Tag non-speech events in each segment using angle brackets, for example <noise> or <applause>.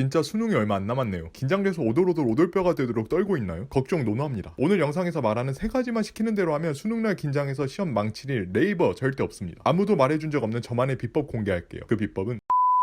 진짜 수능이 얼마 안 남았네요. 긴장돼서 오돌오돌 오돌뼈가 되도록 떨고 있나요? 걱정 노노합니다. 오늘 영상에서 말하는 세 가지만 시키는 대로 하면 수능날 긴장해서 시험 망칠 일 네이버 절대 없습니다. 아무도 말해준 적 없는 저만의 비법 공개할게요. 그 비법은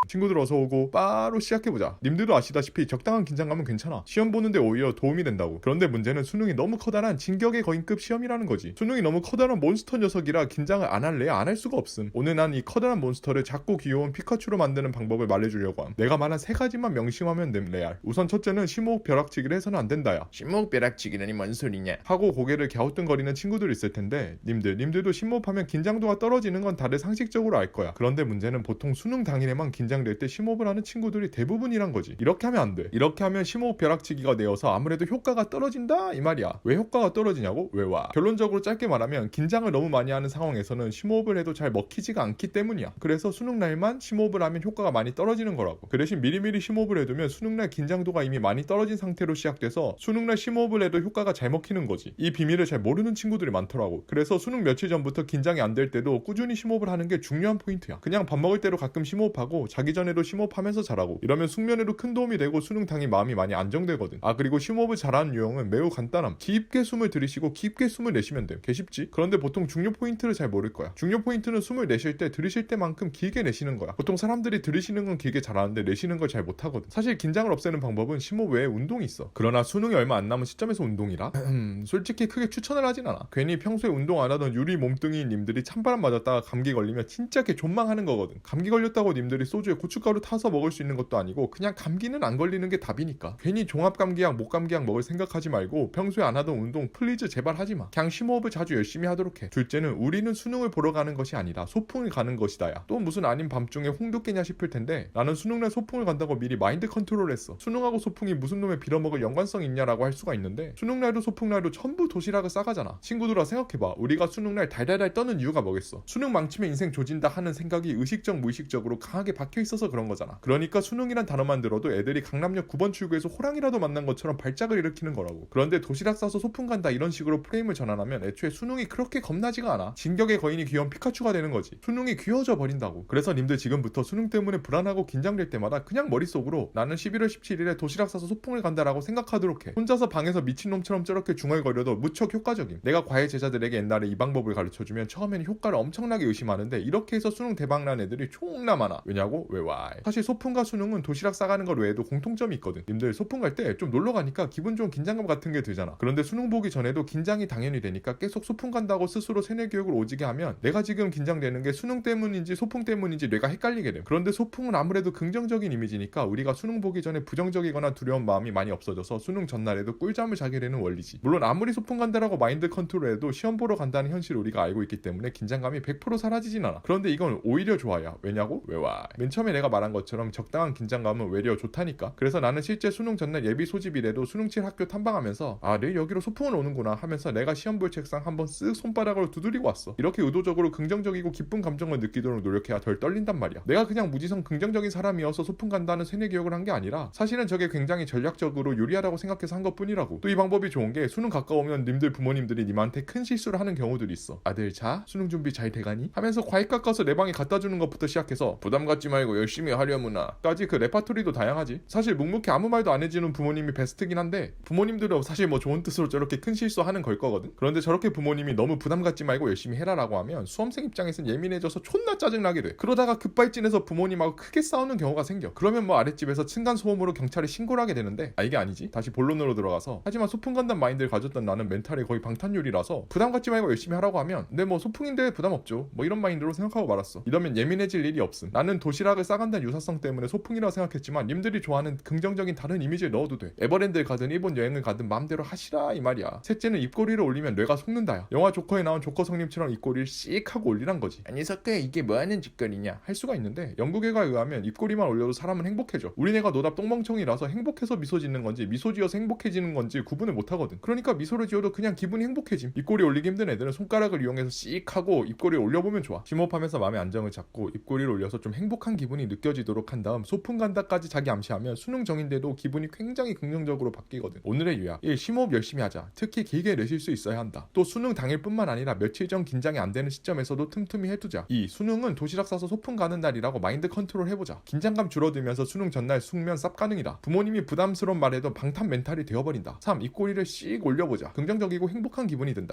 친구들 어서 오고 바로 시작해보자. 님들도 아시다시피 적당한 긴장감은 괜찮아. 시험 보는데 오히려 도움이 된다고. 그런데 문제는 수능이 너무 커다란 진격의 거인급 시험이라는 거지. 수능이 너무 커다란 몬스터 녀석이라 긴장을 안 할래 안 할 수가 없음. 오늘 난 이 커다란 몬스터를 작고 귀여운 피카츄로 만드는 방법을 말해주려고 함. 내가 말한 세 가지만 명심하면 됨 레알. 우선 첫째는 심호흡 벼락치기를 해서는 안 된다야. 심호흡 벼락치기라니 뭔 소리냐 하고 고개를 갸우뚱거리는 친구들 있을 텐데 님들 님들도 심호흡하면 긴장도가 떨어지는 건 다들 상식적으로 알 거야 그런데 문제는 보통 수능 당일에만 긴장 될 때 심호흡을 하는 친구들이 대부분이란 거지. 이렇게 하면 안 돼. 이렇게 하면 심호흡 벼락치기가 되어서 아무래도 효과가 떨어진다? 이 말이야. 왜 효과가 떨어지냐고? 왜 와? 결론적으로 짧게 말하면 긴장을 너무 많이 하는 상황에서는 심호흡을 해도 잘 먹히지가 않기 때문이야. 그래서 수능 날만 심호흡을 하면 효과가 많이 떨어지는 거라고. 그 대신 미리미리 심호흡을 해두면 수능 날 긴장도가 이미 많이 떨어진 상태로 시작돼서 수능 날 심호흡을 해도 효과가 잘 먹히는 거지. 이 비밀을 잘 모르는 친구들이 많더라고. 그래서 수능 며칠 전부터 긴장이 안 될 때도 꾸준히 심호흡을 하는 게 중요한 포인트야. 그냥 밥 먹을 때로 가끔 심호흡하고 자기 전에도 심호흡하면서 자라고. 이러면 숙면에도 큰 도움이 되고 수능 당일 마음이 많이 안정되거든. 아 그리고 심호흡을 잘하는 유형은 매우 간단함. 깊게 숨을 들이쉬고 깊게 숨을 내쉬면 돼요. 개 쉽지? 그런데 보통 중요 포인트를 잘 모를 거야. 중요 포인트는 숨을 내쉴 때 들이쉴 때만큼 길게 내쉬는 거야. 보통 사람들이 들이쉬는 건 길게 잘하는데 내쉬는 걸 잘 못하거든. 사실 긴장을 없애는 방법은 심호흡 외에 운동이 있어. 그러나 수능이 얼마 안 남은 시점에서 운동이라? 음, <clears throat> 솔직히 크게 추천을 하진 않아. 괜히 평소에 운동 안 하던 유리 몸뚱이인 님들이 찬바람 맞았다가 감기 걸리면 진짜 개 존망하는 거거든. 감기 걸렸다고 님들이 소주 에 고춧가루 타서 먹을 수 있는 것도 아니고 그냥 감기는 안 걸리는 게 답이니까. 괜히 종합감기약 목감기약 먹을 생각하지 말고 평소에 안 하던 운동 플리즈 제발 하지 마. 그냥 심호흡을 자주 열심히 하도록 해. 둘째는 우리는 수능을 보러 가는 것이 아니라 소풍을 가는 것이다야. 또 무슨 아닌 밤중에 홍두 깨냐 싶을 텐데 나는 수능날 소풍을 간다고 미리 마인드 컨트롤 했어. 수능하고 소풍이 무슨 놈의 빌어먹을 연관성이 있냐라고 할 수가 있는데 수능날도 소풍날도 전부 도시락을 싸가잖아. 친구들아 생각해봐. 우리가 수능날 달달달 떠는 이유가 뭐겠어? 수능 망치면 인생 조진다 하는 생각이 의식적 무의식적으로 강하게 박혀 있어서 그런 거잖아. 그러니까 수능이란 단어만 들어도 애들이 강남역 9번 출구에서 호랑이라도 만난 것처럼 발작을 일으키는 거라고. 그런데 도시락 싸서 소풍 간다 이런 식으로 프레임을 전환하면 애초에 수능이 그렇게 겁나지가 않아. 진격의 거인이 귀여운 피카츄가 되는 거지. 수능이 귀여워져 버린다고. 그래서 님들 지금부터 수능 때문에 불안하고 긴장될 때마다 그냥 머릿속으로 나는 11월 17일에 도시락 싸서 소풍을 간다라고 생각하도록 해. 혼자서 방에서 미친놈처럼 저렇게 중얼거려도 무척 효과적임. 내가 과외 제자들에게 옛날에 이 방법을 가르쳐주면 처음에는 효과를 엄청나게 의심하는데 이렇게 해서 수능 대박난 애들이 존나 많아. 왜냐고? 왜 와? 사실 소풍과 수능은 도시락 싸가는 것 외에도 공통점이 있거든 님들 소풍 갈 때 좀 놀러 가니까 기분 좋은 긴장감 같은 게 들잖아 그런데 수능 보기 전에도 긴장이 당연히 되니까 계속 소풍 간다고 스스로 세뇌 교육을 오지게 하면 내가 지금 긴장되는 게 수능 때문인지 소풍 때문인지 뇌가 헷갈리게 돼 그런데 소풍은 아무래도 긍정적인 이미지니까 우리가 수능 보기 전에 부정적이거나 두려운 마음이 많이 없어져서 수능 전날에도 꿀잠을 자게 되는 원리지 물론 아무리 소풍 간다라고 마인드 컨트롤해도 시험 보러 간다는 현실을 우리가 알고 있기 때문에 긴장감이 100% 사라지진 않아 그런데 이건 오히려 좋아요 왜냐고? 왜 와? 맨 처음에 내가 말한 것처럼 적당한 긴장감은 외려 좋다니까. 그래서 나는 실제 수능 전날 예비 소집이래도 수능칠 학교 탐방하면서 아 내일 여기로 소풍을 오는구나 하면서 내가 시험 볼 책상 한번 쓱 손바닥으로 두드리고 왔어. 이렇게 의도적으로 긍정적이고 기쁜 감정을 느끼도록 노력해야 덜 떨린단 말이야. 내가 그냥 무지성 긍정적인 사람이어서 소풍 간다는 세뇌 교육을 한 게 아니라 사실은 저게 굉장히 전략적으로 유리하다고 생각해서 한 것뿐이라고. 또 이 방법이 좋은 게 수능 가까우면 님들 부모님들이 님한테 큰 실수를 하는 경우들이 있어 아들 자 수능 준비 잘 돼가니? 하면서 과일 깎아서 내 방에 갖다 주는 것부터 시작해서 부담 갖지 말고 열심히 하려무나. 까지 그 레파토리도 다양하지. 사실 묵묵히 아무 말도 안 해주는 부모님이 베스트긴 한데 부모님들은 사실 뭐 좋은 뜻으로 저렇게 큰 실수하는 걸 거거든. 그런데 저렇게 부모님이 너무 부담 갖지 말고 열심히 해라라고 하면 수험생 입장에선 예민해져서 존나 짜증나게 돼. 그러다가 급발진해서 부모님하고 크게 싸우는 경우가 생겨. 그러면 뭐 아랫집에서 층간 소음으로 경찰에 신고를 하게 되는데 아 이게 아니지. 다시 본론으로 들어가서 하지만 소풍 간다는 마인드를 가졌던 나는 멘탈이 거의 방탄유리라서 부담 갖지 말고 열심히 하라고 하면 근데 뭐 소풍인데 부담 없죠. 뭐 이런 마인드로 생각하고 말았어. 이러면 예민해질 일이 없음. 나는 도시락 을 싸간다는 유사성 때문에 소풍이라고 생각했지만 님들이 좋아하는 긍정적인 다른 이미지를 넣어도 돼. 에버랜드를 가든 일본 여행을 가든 마음대로 하시라 이 말이야. 셋째는 입꼬리를 올리면 뇌가 속는다야. 영화 조커에 나온 조커 성님처럼 입꼬리를 씩 하고 올리란 거지. 아니 석구야 이게 뭐하는 짓거리냐? 할 수가 있는데 연구계가 의하면 입꼬리만 올려도 사람은 행복해져. 우리네가 노답 똥멍청이라서 행복해서 미소 짓는 건지 미소 지어서 행복해지는 건지 구분을 못 하거든. 그러니까 미소를 지어도 그냥 기분이 행복해짐. 입꼬리 올리기 힘든 애들은 손가락을 이용해서 씩 하고 입꼬리를 올려보면 좋아. 심호흡하면서 마음의 안정을 잡고 입꼬리를 올려서 좀 행복한 기분 기분이 느껴지도록 한 다음 소풍 간다까지 자기 암시하면 수능 정인데도 기분이 굉장히 긍정적으로 바뀌거든. 오늘의 요약 1. 심호흡 열심히 하자. 특히 길게 내쉴 수 있어야 한다. 또 수능 당일뿐만 아니라 며칠 전 긴장이 안 되는 시점에서도 틈틈이 해두자. 2. 수능은 도시락 싸서 소풍 가는 날이라고 마인드 컨트롤 해보자. 긴장감 줄어들면서 수능 전날 숙면 쌉 가능이다. 부모님이 부담스러운 말에도 방탄 멘탈이 되어버린다. 3. 입꼬리를 씩 올려보자. 긍정적이고 행복한 기분이 든다.